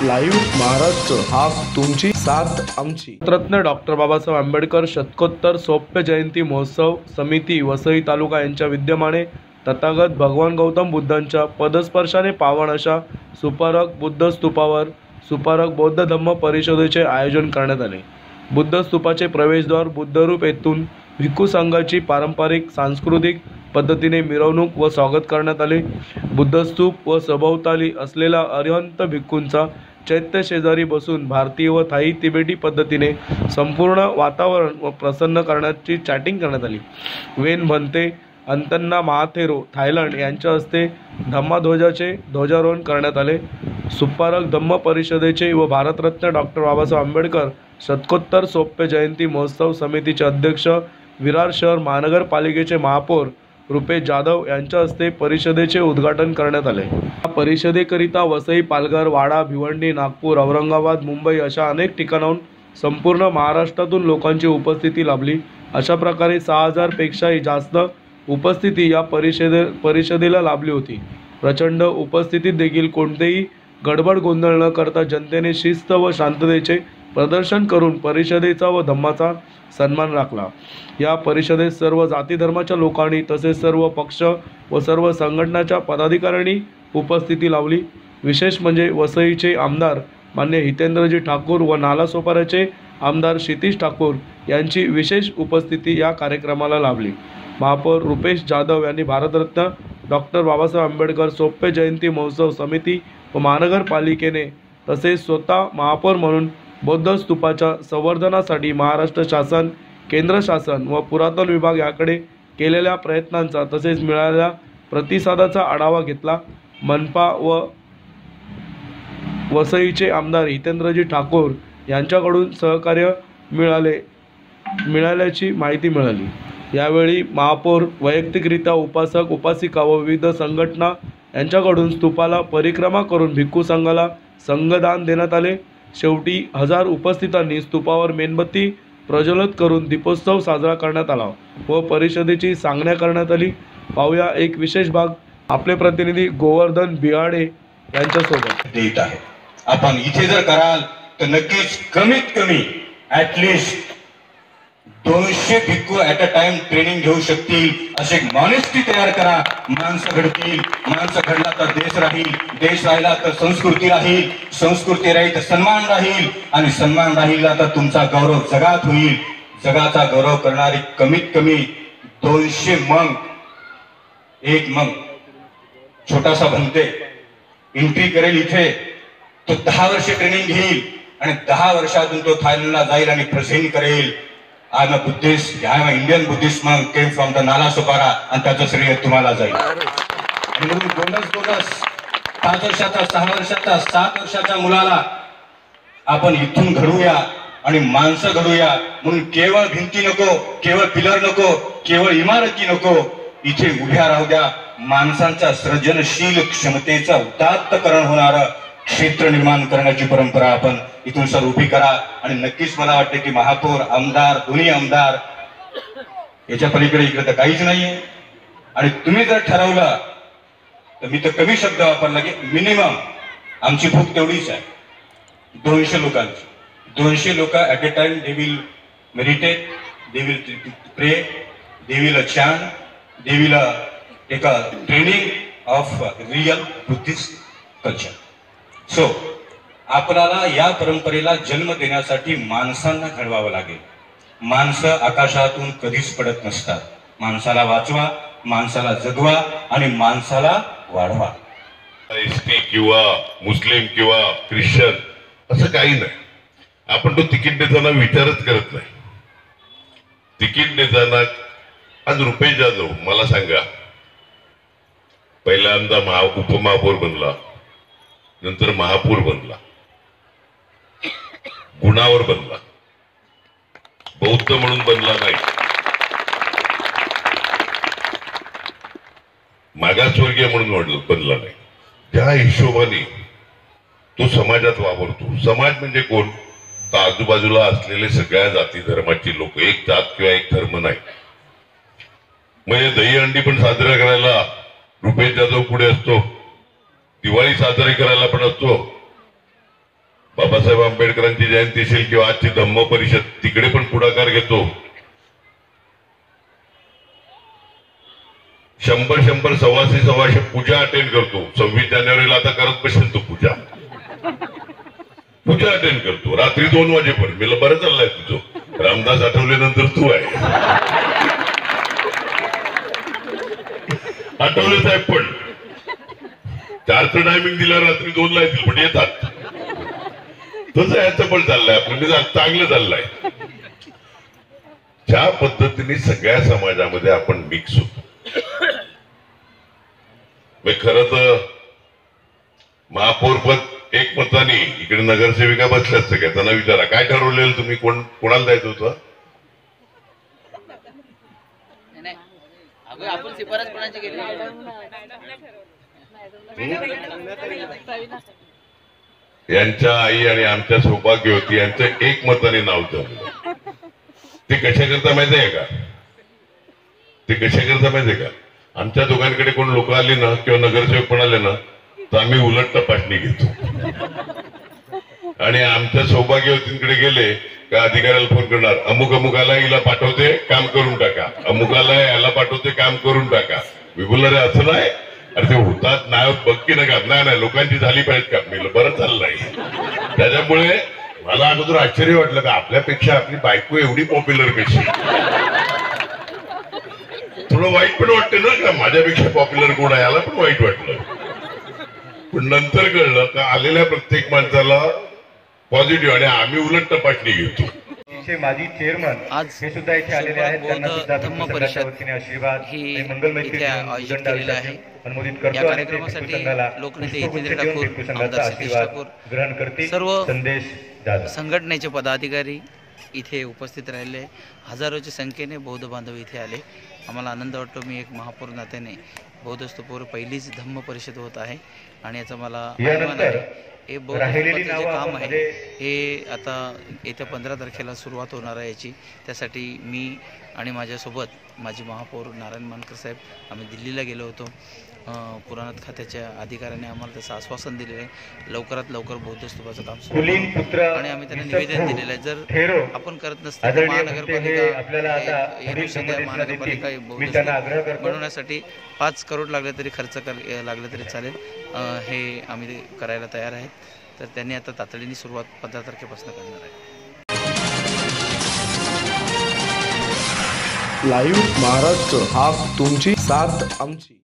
Live Maharashtra हा तुमची साथ आमची. रत्न डॉक्टर बाबासाहेब आंबेडकर शतकोत्तर सौप्य जयंती महोत्सव समिती वसई तालुका यांच्या विद्यमाने तथागत भगवान गौतम बुद्धांच्या पदस्पर्शाने पावन अशा सुपारक बुद्ध स्तूपावर सुपारक बौद्ध धम्म परिषदेचे आयोजन करण्यात आले. बुद्ध स्तूपाचे प्रवेशद्वार बुद्धरूप येथून भिक्खू संघाची पारंपरिक सांस्कृतिक पद्धतीने मिरवणूक व स्वागत करण्यात आले. बुद्धस्तूप व सभोवताली असलेला अरिहंत भिक्खूंचा चैत्य शेजारी बसून भारतीय व थाई तिबेटी पद्धतीने संपूर्ण वातावरण व प्रसन्न करण्याची चॅटिंग करण्यात आली. वेन भंते अंतन्ना महाथेरो थायलंड यांच्या हस्ते धम्माध्वजाचे ध्वजारोहण करण्यात आले. सुपारक धम्म परिषदेचे व भारतरत्न डॉक्टर बाबासाहेब आंबेडकर शतकोत्तर सोप्य जयंती महोत्सव समितीचे अध्यक्ष विरार शहर महानगरपालिकेचे महापौर रुपेश जाधव यांच्या हस्ते परिषदेचे उद्घाटन करण्यात आले. या परिषदेकरिता वसई पालघर वाडा भिवंडी नागपूर औरंगाबाद मुंबई अशा अनेक ठिकाणाहून संपूर्ण महाराष्ट्रातून लोकांची उपस्थिती लाभली. अशा प्रकारे सहा हजारपेक्षाही जास्त उपस्थिती या परिषदे परिषदेला लाभली होती. प्रचंड उपस्थितीत देखील कोणतेही गडबड गोंधळ न करता जनतेने शिस्त व शांततेचे प्रदर्शन करून परिषदेचा व धम्माचा सन्मान राखला. या परिषदेत सर्व जाती धर्माच्या लोकांनी तसेच सर्व पक्ष व सर्व संघटनाच्या पदाधिकाऱ्यांनी उपस्थिती लावली. विशेष म्हणजे वसईचे आमदार मान्य हितेंद्रजी ठाकूर व नालासोपाऱ्याचे आमदार क्षितिश ठाकूर यांची विशेष उपस्थिती या कार्यक्रमाला लाभली. महापौर रुपेश जाधव यांनी भारतरत्न डॉक्टर बाबासाहेब आंबेडकर सोप्य जयंती महोत्सव समिती व महानगरपालिकेने तसेच स्वतः महापौर म्हणून बौद्ध स्तूपाच्या संवर्धनासाठी महाराष्ट्र शासन केंद्र शासन व पुरातन विभाग याकडे केलेल्या प्रयत्नांचा तसेच मिळालेल्या प्रतिसादाचा आढावा घेतला. मनपा व वसईचे आमदार हितेंद्रजी ठाकूर यांच्याकडून सहकार्य मिळाले मिळाल्याची माहिती मिळाली. यावेळी महापौर वैयक्तिकरित्या उपासक उपासिका व विविध संघटना यांच्याकडून स्तूपाला परिक्रमा करून भिक्खू संघाला संघदान देण्यात आले. शेवटी हजार उपस्थितांनी स्तूपावर मेणबत्ती प्रज्वलित करून दीपोत्सव साजरा करण्यात आला व परिषदेची सांगण्या करण्यात आली. पाहूया एक विशेष भाग. आपले प्रतिनिधी गोवर्धन बिहाडे यांच्यासोबत. देत आहे. आपण इथे जर कराल तर नक्कीच कमीत कमी ऍटलिस्ट दोनशे भिक्खू ऍट अ टाइम ट्रेनिंग घेऊ शकतील. असे मॉनेस्टी तयार करा. माणसं घडतील. माणसं घडला तर देश राहील. देश राहिला तर संस्कृती राहील. संस्कृती राहील तर सन्मान राहील. आणि सन्मान राहिला तर तुमचा गौरव जगात होईल. जगाचा गौरव करणारी कमीत कमी दोनशे मंग. एक मंग. छोटासा बनते एंट्री करेल इथे. तो दहा वर्षे ट्रेनिंग घेईल. आणि दहा वर्षातून तो थायलंडला जाईल आणि प्रेझेंट करेल. I am a Buddhist I am Indian Buddhist मग केम फ्रॉम द नाला सुपारा आणि त्याचं श्रेय तुम्हाला जाईल आणि म्हणून बोनस बोनस पाच वर्षाचा सहा वर्षाचा सात वर्षाच्या मुलाला आपण इथून घडूया आणि माणसं घडूया. म्हणून केवळ भिंती नको केवळ पिलर नको केवळ इमारती नको. इथे उभ्या राहू द्या. माणसांच्या सृजनशील क्षमतेचा उदात्तकरण होणारं. क्षेत्र निर्माण करण्याची परंपरा आपण इथून सर उभी करा. आणि नक्कीच मला वाटते की महापौर आमदार दोन्ही आमदार याच्या पलीकडे इकडे तर काहीच नाहीये. आणि तुम्ही जर ठरवलं तर मी तर कमी शब्द वापरला की मिनिमम आमची भूक तेवढीच आहे. दोनशे लोकांची. दोनशे लोक at a time they will meditate they will pray they will देवीला they will a training of real Buddhist culture so आपल्याला या परंपरेला जन्म देण्यासाठी माणसांना घडवावं लागेल. माणसं आकाशातून कधीच पडत नसतात. माणसाला वाचवा माणसाला जगवा आणि माणसाला वाढवा. एसटी किंवा मुस्लिम किंवा ख्रिश्चन असं काही नाही. आपण तो तिकीट देताना विचारच करत नाही. तिकीट देताना आज रुपेश जाधव मला सांगा. पहिल्यांदा महा उपमहापौर बनला. नंतर महापौर बनला. गुणावर बनला. बौद्ध म्हणून बनला नाही. मागासवर्गीय म्हणून बनला नाही. त्या हिशोबाने तो समाजात वावरतो. समाज म्हणजे कोण? तर आजूबाजूला असलेले सगळ्या जाती धर्माची लोक. एक जात किंवा एक धर्म नाही. म्हणजे दहीहंडी पण साजरा करायला रुपेश जाधव पुढे असतो. दिवाळी साजरी करायला पण असतो. बाबासाहेब आंबेडकरांची जयंती असेल किंवा आजची धम्म परिषद तिकडे पण पुढाकार घेतो. शंभर शंभर सव्वाशे सव्वाशे पूजा अटेंड करतो. सव्वीस जानेवारीला आता करत बसेल तो पूजा. पूजा अटेंड करतो. रात्री दोन वाजेपर्यंत. मला बरं चाललंय तुझं. रामदास आठवल्यानंतर तू आहे. आठवले साहेब पण. चारचं टायमिंग दिला रात्री दोनला येतील पण येतात. तसं याचं पण चाललंय आपलं चांगलं चाललंय. ज्या पद्धतीने सगळ्या समाजामध्ये आपण मिक्स होतो. म्हणजे खर तर महापौर पद एक मताने इकडे नगरसेविका बसल्यात सगळ्या त्यांना विचारा काय ठरवलेलं तुम्ही? कोण कोणाला द्यायचं होतं? आपण शिफारस कोणाची केली? यांच्या आई आणि आमच्या सौभाग्य होती यांचं एक मताने नाव जमलं ते कशाकरता माहिती आहे का? ते कशाकरता माहिती आहे का? आमच्या दोघांकडे कोण लोक आली ना किंवा नगरसेवक पण आले ना तर आम्ही उलट तपासणी घेतो. आणि आमच्या सौभाग्यवतींकडे गेले का अधिकाऱ्याला फोन करणार? अमुक अमुकाला हिला पाठवते काम करून टाका. अमुकाला याला पाठवते काम करून टाका. मी रे असं नाही. अरे ते होतात नाही होत बघ की नका नाही नाही लोकांची झाली पाहिजे का? मी बरं चाललंय त्याच्यामुळे मला अगोदर आश्चर्य वाटलं का आपल्यापेक्षा आपली बायको एवढी पॉप्युलर कशी? थोडं वाईट पण वाटतं ना का माझ्यापेक्षा पॉप्युलर कोण आहे याला पण वाईट वाटलं. पण नंतर कळलं का आलेल्या प्रत्येक माणसाला पॉझिटिव्ह आणि आम्ही उलट तपासणी घेतो. चे माजी चेअरमन आज हे सुद्धा इथे आलेले आहेत. त्यांना सुद्धा धम्म परिषद आशीर्वाद ही आयोजित केलेलं आयुष्याचे आहे. अनुमोदित करतो आणि लोकनेते संघाचा आशीर्वाद ग्रहण करतील. सर्व संदेश संघटनेचे पदाधिकारी इथे उपस्थित राहिले. हजारोच्या संख्येने बौद्ध बांधव इथे आले. आम्हाला आनंद वाटतो. मी एक महापौर नात्याने बौद्ध स्तूपवर पहिलीच धम्म परिषद होत आहे. आणि याचा मला अभिमान आहे. हे राहिलेली काम आहे हे आता येत्या पंधरा तारखेला सुरुवात होणार आहे याची. त्यासाठी मी आणि माझ्यासोबत माझे महापौर नारायण मानकर साहेब आम्ही दिल्लीला गेलो होतो. पुराणत खात्याच्या अधिकाऱ्याने आम्हाला त्याचं आश्वासन दिलेलं आहे. लवकरात लवकर बौद्ध स्तूपाचं काम सुरू आणि आम्ही त्यांना निवेदन दिलेलं आहे. जर आपण करत नसतो तर महानगरपालिका महानगरपालिका बौद्ध स्तूप. बनवण्यासाठी पाच करोड लागले तरी खर्च कर लागले तरी चालेल. हे आम्ही ते करायला तयार आहेत. तर त्यांनी आता तातडीने सुरुवात पंधरा तारखेपासून करणार आहे. लाईव्ह महाराष्ट्र हा तुमची साथ आमची.